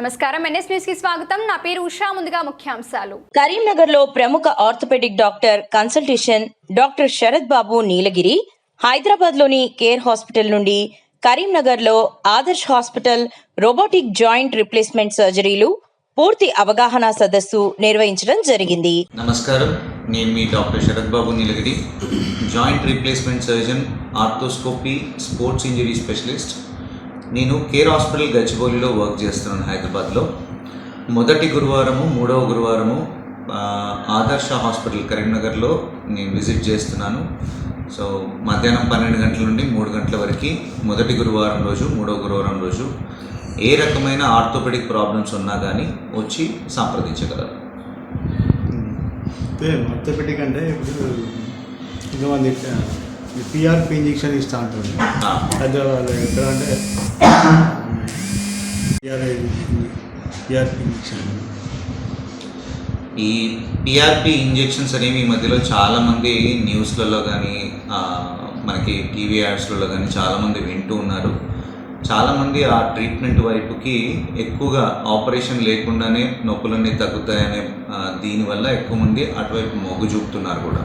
నమస్కారం. ఎన్ఎస్ న్యూస్కి స్వాగతం. నా పేరు ఉషా. ముందుగా ముఖ్యాంశాలు. కరీంనగర్లో ప్రముఖ orthopaedic doctor consultation doctor Sharath Babu Neelagiri హైదరాబాద్లోని కేర్ హాస్పిటల్ నుండి కరీంనగర్లో Adarsh hospital robotic joint replacement సర్జరీలు పూర్తి అవగాహన సదస్సు నిర్వహించడం జరిగింది. నమస్కారం. నేను మీ doctor Sharath Babu Neelagiri joint replacement surgeon arthroscopy sports injury specialist నేను కేర్ హాస్పిటల్ గచ్చిబౌలిలో వర్క్ చేస్తున్నాను హైదరాబాద్లో. మొదటి గురువారము మూడవ గురువారము ఆదర్శ హాస్పిటల్ కరీంనగర్లో నేను విజిట్ చేస్తున్నాను. సో మధ్యాహ్నం పన్నెండు గంటల నుండి మూడు గంటల వరకు మొదటి గురువారం రోజు మూడవ గురువారం రోజు ఏ రకమైన ఆర్థోపెడిక్ ప్రాబ్లమ్స్ ఉన్నా కానీ వచ్చి సంప్రదించగలరు. అంటే ఆర్థోపెడిక్ అంటే ఇప్పుడు కొంతమంది పిఆర్పి ఇంజెక్షన్ ఇస్తూ ఉంటుంది ఆ. హైదరాబాద్లో ఎక్కడ అంటే పిఆర్ పిఆర్పి ఇంజెక్షన్ ఈ పిఆర్పి ఇంజెక్షన్స్ అనేవి ఈ మధ్యలో చాలామంది న్యూస్లలో కానీ మనకి టీవీ యాడ్స్లలో కానీ చాలామంది వింటూ ఉన్నారు. చాలామంది ఆ ట్రీట్మెంట్ వైపుకి ఎక్కువగా ఆపరేషన్ లేకుండానే నొప్పులన్నీ తగ్గుతాయనే దీనివల్ల ఎక్కువ మంది అటువైపు మొగ్గు చూపుతున్నారు కూడా.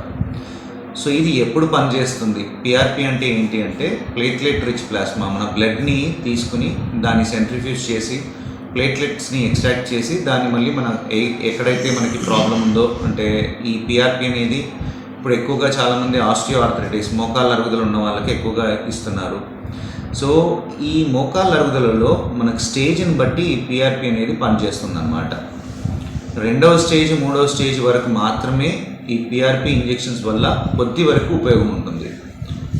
సో ఇది ఎప్పుడు పనిచేస్తుంది? పిఆర్పి అంటే ఏంటి అంటే ప్లేట్లెట్ రిచ్ ప్లాస్మా మన బ్లడ్ని తీసుకుని దాన్ని సెంట్రిఫ్యూజ్ చేసి ప్లేట్లెట్స్ని ఎక్స్ట్రాక్ట్ చేసి దాన్ని మళ్ళీ మన ఏ ఎక్కడైతే మనకి ప్రాబ్లం ఉందో అంటే ఈ పిఆర్పి అనేది ఇప్పుడు ఎక్కువగా చాలామంది ఆస్టియో ఆర్థరైటిస్ మోకాళ్ళ అరుగుదలు ఉన్న వాళ్ళకి ఎక్కువగా ఇస్తున్నారు. సో ఈ మోకాళ్ళ అరుగుదలలో మనకు స్టేజ్ని బట్టి ఈ పిఆర్పి అనేది పనిచేస్తుంది అనమాట రెండవ స్టేజ్ మూడవ స్టేజ్ వరకు మాత్రమే ఈ పిఆర్పి ఇంజెక్షన్స్ వల్ల కొద్ది వరకు ఉపయోగం ఉంటుంది.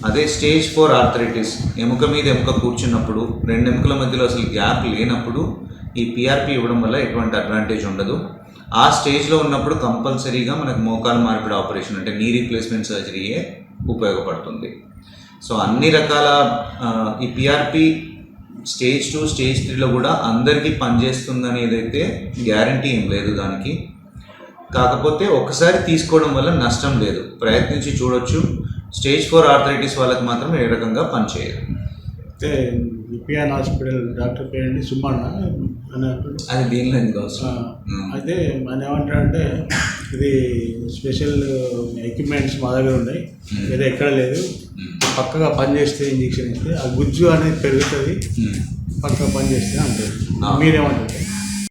అదే స్టేజ్ ఫోర్ ఆర్థరైటిస్ ఎముక మీద ఎముక కూర్చున్నప్పుడు రెండు ఎముకల మధ్యలో అసలు గ్యాప్ లేనప్పుడు ఈ పిఆర్పి ఇవ్వడం వల్ల ఎటువంటి అడ్వాంటేజ్ ఉండదు. ఆ స్టేజ్లో ఉన్నప్పుడు కంపల్సరీగా మనకు మోకాలు మార్పిడి ఆపరేషన్ అంటే నీ రీప్లేస్మెంట్ సర్జరీయే ఉపయోగపడుతుంది. సో అన్ని రకాల ఈ పిఆర్పి స్టేజ్ టూ స్టేజ్ త్రీలో కూడా అందరికీ పనిచేస్తుంది ఏదైతే గ్యారంటీ ఏం లేదు దానికి. కాకపోతే ఒకసారి తీసుకోవడం వల్ల నష్టం లేదు ప్రయత్నించి చూడొచ్చు స్టేజ్ ఫోర్ ఆర్థరైటిస్ వాళ్ళకి మాత్రం ఏ రకంగా పనిచేయదు అయితే పిఆర్ హాస్పిటల్ డాక్టర్ పేరండి సుబ్బన్న అది దీనిలో. అయితే మన ఏమంటారంటే ఇది స్పెషల్ ఎక్విప్మెంట్స్ మా దగ్గర ఉన్నాయి. వేరే ఎక్కడ లేదు. పక్కగా పనిచేస్తే ఇంజెక్షన్ ఇస్తే ఆ గుజ్జు అనేది పెరుగుతుంది. పక్కగా పనిచేస్తే అంటారు ఆ. మీరేమంటారు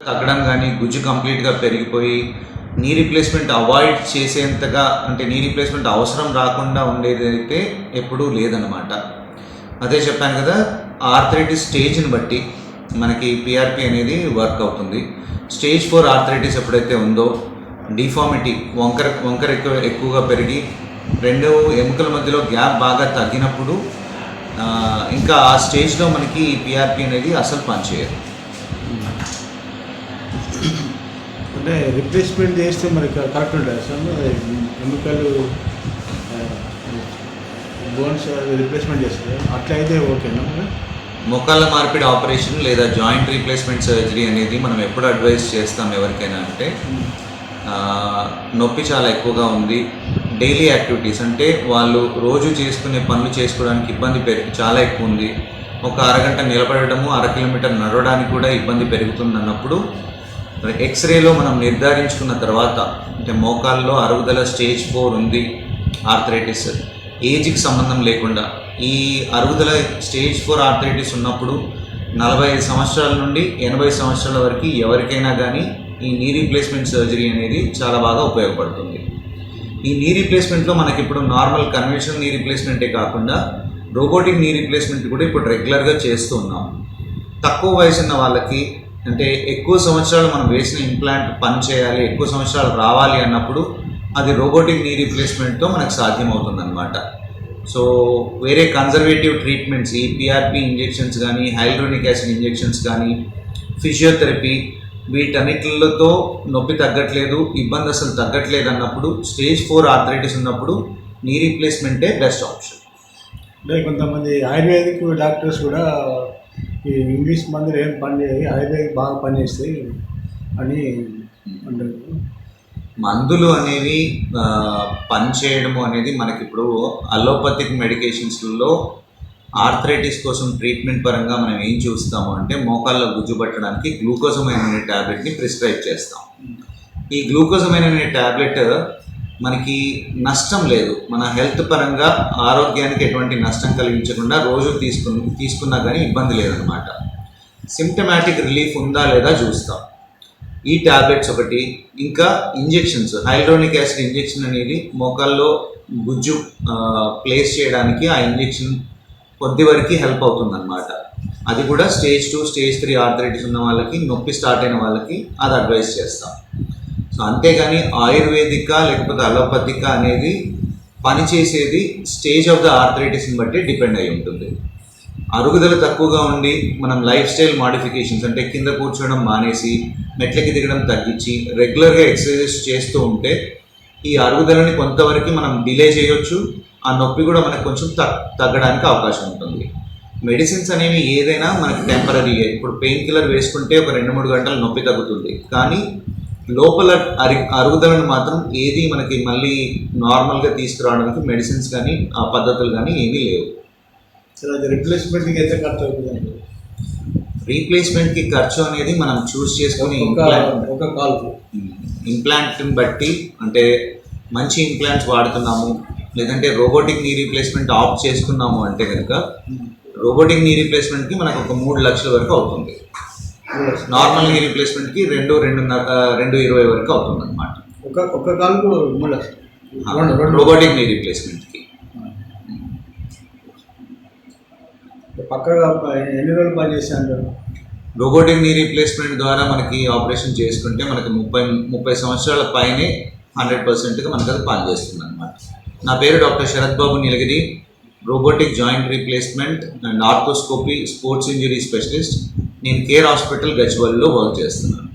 తగ్గడం కానీ గుజ్జు కంప్లీట్గా పెరిగిపోయి నీ రీప్లేస్మెంట్ అవాయిడ్ చేసేంతగా అంటే నీ రీప్లేస్మెంట్ అవసరం రాకుండా ఉండేది అయితే ఎప్పుడూ లేదనమాట అదే చెప్పాను కదా ఆర్థరైటిస్ స్టేజ్ని బట్టి మనకి పిఆర్పి అనేది వర్క్ అవుతుంది. స్టేజ్ ఫోర్ ఆర్థరైటిస్ ఎప్పుడైతే ఉందో డిఫార్మిటీ వంకర వంకర ఎక్కువ ఎక్కువగా పెరిగి రెండు ఎముకల మధ్యలో గ్యాప్ బాగా తగ్గినప్పుడు ఇంకా ఆ స్టేజ్లో మనకి పిఆర్పి అనేది అసలు పనిచేయదు. అంటే రిప్లేస్మెంట్ చేస్తే మరి కరెక్ట్ ఉంటుంది అసలు ఎముకలు బోన్స్ రిప్లేస్మెంట్ చేస్తే అట్లా అయితే ఓకేనా మొక్కల మార్పిడి ఆపరేషన్ లేదా జాయింట్ రీప్లేస్మెంట్ సర్జరీ అనేది మనం ఎప్పుడు అడ్వైస్ చేస్తాం ఎవరికైనా అంటే నొప్పి చాలా ఎక్కువగా ఉంది. డైలీ యాక్టివిటీస్ అంటే వాళ్ళు రోజు చేసుకునే పనులు చేసుకోవడానికి ఇబ్బంది పెరిగి చాలా ఎక్కువ ఉంది. ఒక అరగంట నిలబడటము అర కిలోమీటర్ నడవడానికి కూడా ఇబ్బంది పెరుగుతుంది అన్నప్పుడు ఎక్స్రేలో మనం నిర్ధారించుకున్న తర్వాత అంటే మోకాల్లో అరుగుదల స్టేజ్ ఫోర్ ఉంది ఆర్థరైటిస్ ఏజ్కి సంబంధం లేకుండా ఈ అరుగుదల స్టేజ్ ఫోర్ ఆర్థరైటిస్ ఉన్నప్పుడు నలభై ఐదు సంవత్సరాల నుండి ఎనభై సంవత్సరాల వరకు ఎవరికైనా కానీ ఈ నీ రీప్లేస్మెంట్ సర్జరీ అనేది చాలా బాగా ఉపయోగపడుతుంది. ఈ నీ రీప్లేస్మెంట్లో మనకి ఇప్పుడు నార్మల్ కన్వెన్షనల్ నీ రీప్లేస్మెంటే కాకుండా రోబోటిక్ నీ రీప్లేస్మెంట్ కూడా ఇప్పుడు రెగ్యులర్గా చేస్తూ ఉన్నాం. తక్కువ వయసు ఉన్న వాళ్ళకి అంటే ఎక్కువ సంవత్సరాలు మనం వేసిన ఇంప్లాంట్ పని చేయాలి ఎక్కువ సంవత్సరాలు రావాలి అన్నప్పుడు అది రోబోటిక్ నీ రీప్లేస్మెంట్తో మనకు సాధ్యమవుతుందనమాట సో వేరే కన్జర్వేటివ్ ట్రీట్మెంట్స్ ఈ పిఆర్పి ఇంజెక్షన్స్ కానీ హైల్రోనిక్ యాసిడ్ ఇంజెక్షన్స్ కానీ ఫిజియోథెరపీ వీటన్నిటితో నొప్పి తగ్గట్లేదు ఇబ్బంది అసలు తగ్గట్లేదు అన్నప్పుడు స్టేజ్ ఫోర్ ఆర్థరైటిస్ ఉన్నప్పుడు నీ రీప్లేస్మెంటే బెస్ట్ ఆప్షన్. అంటే కొంతమంది ఆయుర్వేదిక్ డాక్టర్స్ కూడా ఈ ఇంగ్లీష్ మందులు ఏం పని చేయాలి ఆయుర్వేదిక్ బాగా పనిచేస్తాయి అని అంటారు. మందులు అనేవి పనిచేయడము అనేది మనకి ఇప్పుడు అలోపతిక్ మెడికేషన్స్లో ఆర్థరైటిస్ కోసం ట్రీట్మెంట్ పరంగా మనం ఏం చూస్తాము అంటే మోకాళ్ళ గుజ్జు పట్టడానికి గ్లూకోజమైన అనే ట్యాబ్లెట్ని ప్రిస్క్రైబ్ చేస్తాం. ఈ గ్లూకోజమైన అనే ట్యాబ్లెట్ మనకి నష్టం లేదు. మన హెల్త్ పరంగా ఆరోగ్యానికి ఎటువంటి నష్టం కలిగించకుండా రోజు తీసుకు తీసుకున్నా కానీ ఇబ్బంది లేదనమాట సిమ్టమాటిక్ రిలీఫ్ ఉందా లేదా చూస్తాం. ఈ టాబ్లెట్స్ ఒకటి ఇంకా ఇంజెక్షన్స్. హైడ్రోనిక్ యాసిడ్ ఇంజెక్షన్ అనేది మోకాల్లో గుజ్జు ప్లేస్ చేయడానికి ఆ ఇంజెక్షన్ కొద్ది వరకు హెల్ప్ అవుతుందన్నమాట. అది కూడా stage two stage three arthritis ఉన్న వాళ్ళకి నొప్పి స్టార్ట్ అయిన వాళ్ళకి అది అడ్వైస్ చేస్తాం. సో అంతేగాని ఆయుర్వేదిక లేకపోతే అలోపతిక అనేది పనిచేసేది స్టేజ్ ఆఫ్ ద ఆర్థరైటిస్ని బట్టి డిపెండ్ అయి ఉంటుంది. అరుగుదల తక్కువగా ఉండి మనం లైఫ్ స్టైల్ మాడిఫికేషన్స్ అంటే కింద కూర్చోవడం మానేసి మెట్లకి దిగడం తగ్గించి రెగ్యులర్గా ఎక్సర్సైజెస్ చేస్తూ ఉంటే ఈ అరుగుదలని కొంతవరకు మనం డిలే చేయొచ్చు. ఆ నొప్పి కూడా మనకు కొంచెం తగ్ తగ్గడానికి అవకాశం ఉంటుంది. మెడిసిన్స్ అనేవి ఏదైనా మనకి టెంపరీ ఇప్పుడు పెయిన్ కిల్లర్ వేసుకుంటే ఒక రెండు మూడు గంటలు నొప్పి తగ్గుతుంది. కానీ లోపల అరి అరుగుదలను మాత్రం ఏది మనకి మళ్ళీ నార్మల్గా తీసుకురావడానికి మెడిసిన్స్ కానీ ఆ పద్ధతులు కానీ ఏమీ లేవు. రిప్లేస్మెంట్కి ఎంత ఖర్చు అవుతుందండి. రీప్లేస్మెంట్కి ఖర్చు అనేది మనం చూస్ చేసుకుని ఒక కాల్కు ఇంప్లాంట్ని బట్టి అంటే మంచి ఇంప్లాంట్స్ వాడుతున్నాము లేదంటే రోబోటిక్ నీ రీప్లేస్మెంట్ ఆఫ్ చేసుకున్నాము అంటే కనుక రోబోటిక్ నీ రీప్లేస్మెంట్కి మనకు ఒక మూడు లక్షల వరకు అవుతుంది. నార్మల్ నీ రీప్లేస్మెంట్కి రెండు రెండున్నర రెండు ఇరవై వరకు అవుతుంది అనమాట ఒక ఒక మూడు లక్షలు రెండు రెండు. రోబోటిక్ నీ రీప్లేస్మెంట్కి పక్కగా ఎన్ని రోజులు పని చేశాను రోబోటిక్ నీ రీప్లేస్మెంట్ ద్వారా మనకి ఆపరేషన్ చేసుకుంటే మనకి ముప్పై ముప్పై సంవత్సరాల పైనే హండ్రెడ్ పర్సెంట్గా మనకి అది పనిచేస్తుంది అనమాట నా పేరు doctor Sharath Babu Neelagiri robotic joint replacement and arthroscopy sports injury specialist నేను కేర్ హాస్పిటల్ గజ్వల్లో వర్క్ చేస్తున్నాను.